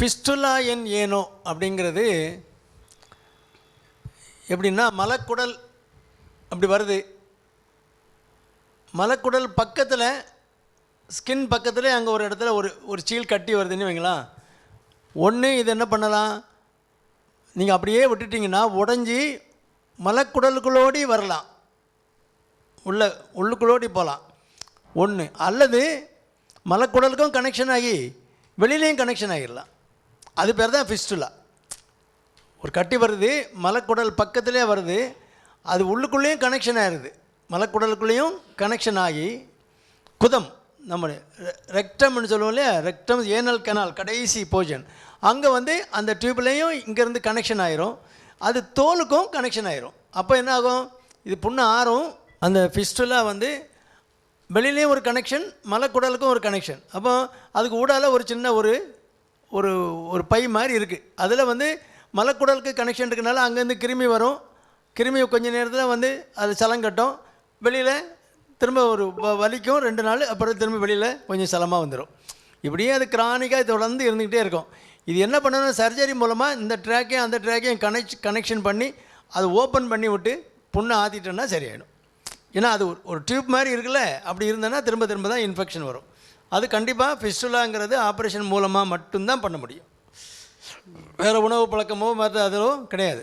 Fistula என் ஏனோ அப்படிங்கிறது எப்படின்னா மலக்குடல் அப்படி வருது. மலக்குடல் பக்கத்தில் ஸ்கின் பக்கத்தில் அங்கே ஒரு இடத்துல ஒரு ஒரு சீல் கட்டி வருதுன்னு வைங்களேன். ஒன்று இது என்ன பண்ணலாம்? நீங்கள் அப்படியே விட்டுட்டிங்கன்னா உடஞ்சி மலக்குடலுக்குள்ளோடி வரலாம். உள்ள உள்ளுக்குள்ளோடி போகலாம். ஒன்று அல்லது மலக்குடலுக்கும் கனெக்ஷன் ஆகி வெளியிலையும் கனெக்ஷன் ஆகிடலாம். அது பேர் தான் ஃபிஸ்டுலா ஒரு கட்டி வருது மலக்குடல் பக்கத்திலே வருது அது உள்ளுக்குள்ளேயும் கனெக்ஷன் ஆகிடுது மலக்குடலுக்குள்ளேயும் கனெக்ஷன் ஆகி குதம் நம்ம ரெக்டம்னு சொல்லுவோம் இல்லையா? ரெக்டம் ஏனல் கனால் கடைசி போஜன். அங்கே வந்து அந்த டியூப்லேயும் இங்கேருந்து கனெக்ஷன் ஆயிரும். அது தோலுக்கும் கனெக்ஷன் ஆயிரும். அப்போ என்ன ஆகும்? இது புண்ணு ஆறும் அந்த ஃபிஸ்டுலாக வந்து வெளியிலையும் ஒரு கனெக்ஷன் மலக்குடலுக்கும் ஒரு கனெக்ஷன் அப்போ அதுக்கு ஊடால ஒரு சின்ன ஒரு ஒரு ஒரு பை மாதிரி இருக்குது அதில் வந்து மலக்குடலுக்கு கனெக்ஷன் இருக்கனால அங்கேருந்து கிருமி வரும். கிருமி கொஞ்ச நேரத்தில் வந்து அது சலங்கட்டும் வெளியில் திரும்ப ஒரு வ- வலிக்கும் ரெண்டு நாள் அப்புறம் திரும்ப வெளியில் கொஞ்சம் சலமாக வந்துடும் இப்படியே அது கிரானிக்காக தொடர்ந்து இருந்துக்கிட்டே இருக்கும். இது என்ன பண்ணணும் சர்ஜரி மூலமாக இந்த ட்ராக்கையும் அந்த ட்ராக்கையும் கனெக்ட் கனெக்ஷன் பண்ணி அதை ஓப்பன் பண்ணி விட்டு புண்ணை ஆற்றிட்டோன்னா சரியாயிடும். ஏன்னா அது ஒரு ஒரு டியூப் மாதிரி இருக்குல்ல அப்படி இருந்தேன்னா திரும்ப திரும்ப தான் இன்ஃபெக்ஷன் வரும். அது கண்டிப்பாக ஃபிஸ்டுலாங்கிறது ஆப்ரேஷன் மூலமாக மட்டும்தான் பண்ண முடியும். வேறு உணவு பழக்கமோ மற்ற அதோ கிடையாது.